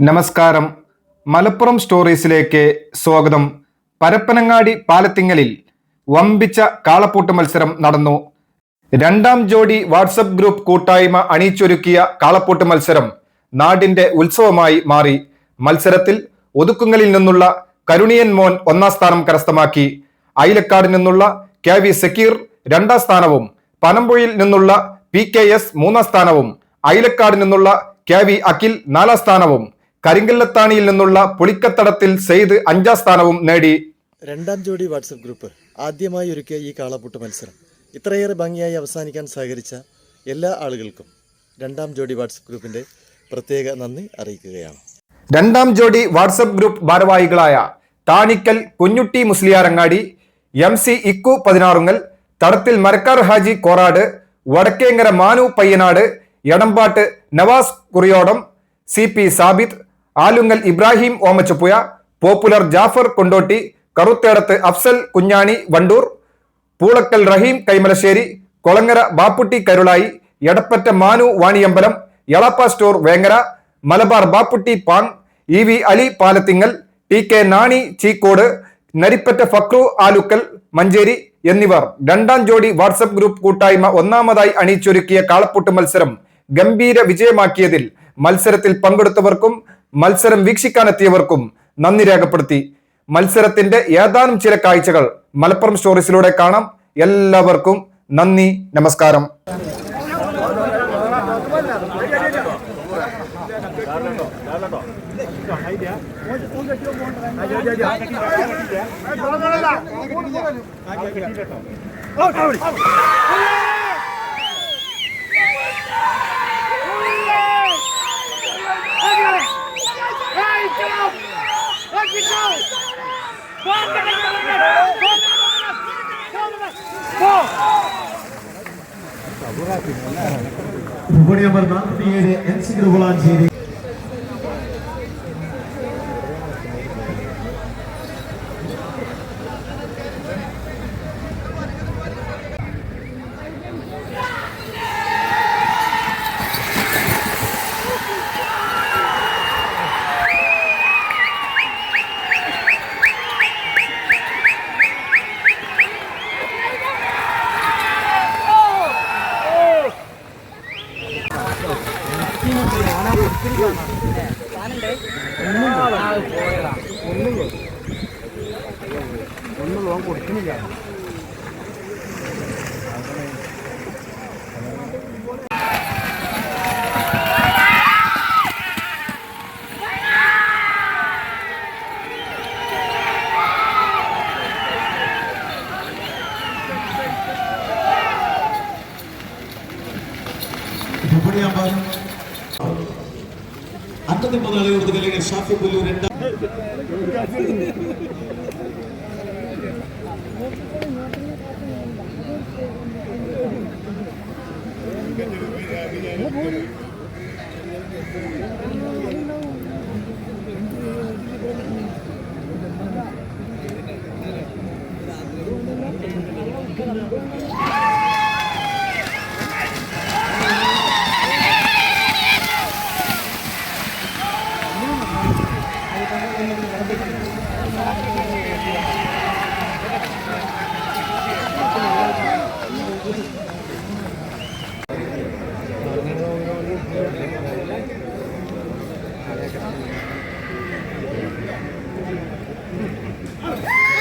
നമസ്കാരം. മലപ്പുറം സ്റ്റോറീസിലേക്ക് സ്വാഗതം. പരപ്പനങ്ങാടി പാലത്തിങ്ങലിൽ വമ്പിച്ച കാളപ്പൂട്ട് മത്സരം നടന്നു. രണ്ടാം ജോഡി വാട്സപ്പ് ഗ്രൂപ്പ് കൂട്ടായ്മ അണിയിച്ചൊരുക്കിയ കാളപ്പൂട്ട് മത്സരം നാടിന്റെ ഉത്സവമായി മാറി. മത്സരത്തിൽ ഒതുക്കുങ്ങലിൽ നിന്നുള്ള കരുണിയൻ മോൻ ഒന്നാം സ്ഥാനം കരസ്ഥമാക്കി. അയിലക്കാട് നിന്നുള്ള കെ വി സക്കീർ രണ്ടാം സ്ഥാനവും പനമ്പുഴയിൽ നിന്നുള്ള പി കെ എസ് മൂന്നാം സ്ഥാനവും അയിലക്കാട് നിന്നുള്ള കെ വി അഖിൽ നാലാം സ്ഥാനവും കരിങ്കല്ലത്താണിയിൽ നിന്നുള്ള പുളിക്കത്തടത്തിൽ സെയ്ദ് അഞ്ചാം സ്ഥാനവും നേടി. രണ്ടാം ജോഡി വാട്സപ്പ് ഗ്രൂപ്പ് ആദ്യമായി ഒരുക്കിയ ഈ കാളപ്പൂട്ട് മത്സരം ഇത്രയേറെ ഭംഗിയായി അവസാനിക്കാൻ സഹകരിച്ച എല്ലാ ആളുകൾക്കും രണ്ടാം ജോഡി വാട്സപ്പ് ഗ്രൂപ്പിന്റെ പ്രത്യേക നന്ദി അറിയിക്കുകയാണ്. രണ്ടാം ജോഡി വാട്സപ്പ് ഗ്രൂപ്പ് ഭാരവാഹികളായ Thanikkal Kunhutty Musliyarangadi M C Ikku Pathinarungal Thadathil Marakkar Haji Korad Vadakkenkara Manu Payyanad Edampatt Navas Kuriyodam C P Sabith Alungal Ibrahim Omachappuzha Popular Jafar Kondotty Karuthedath Afsal Kunhani Wandoor Poolakkal Rahim Kaimalassery Kolangara Bapputty Karulai Edappatta Manu Vaniyambalam Elappa store Vengara Malabar Bapputty Pang E V Ali Palathingal T K Nani Cheekode Naripatta Fakru Alukkal Manjeri എന്നിവർ. രണ്ടാം ജോഡി WhatsApp group കൂട്ടായ്മ ഒന്നാമതായി അണിയിച്ചൊരുക്കിയ കാളപ്പൂട്ട് മത്സരം ഗംഭീര വിജയമാക്കിയതിൽ മത്സരത്തിൽ പങ്കെടുത്തവർക്കും മത്സരം വീക്ഷിക്കാനെത്തിയവർക്കും നന്ദി രേഖപ്പെടുത്തി. മത്സരത്തിന്റെ ഏതാനും ചില കാഴ്ചകൾ മലപ്പുറം സ്റ്റോറീസിലൂടെ കാണാം. എല്ലാവർക്കും നന്ദി നമസ്കാരം. ഭൂപണി നമ്പർ നാൽപ്പത്തിയേഴ് എൻ സി 그리잖아. 네. 많은데? 먹는 거. 아, 뭐야. 먹는 거. 먹는 거 왕고리 큰일이야. 한번 അന്നത്തെ മുതലാളി കൊടുത്തില്ലെങ്കിൽ ഷാഫി പുല്ലൂർ രണ്ടാം Thank you. Ah!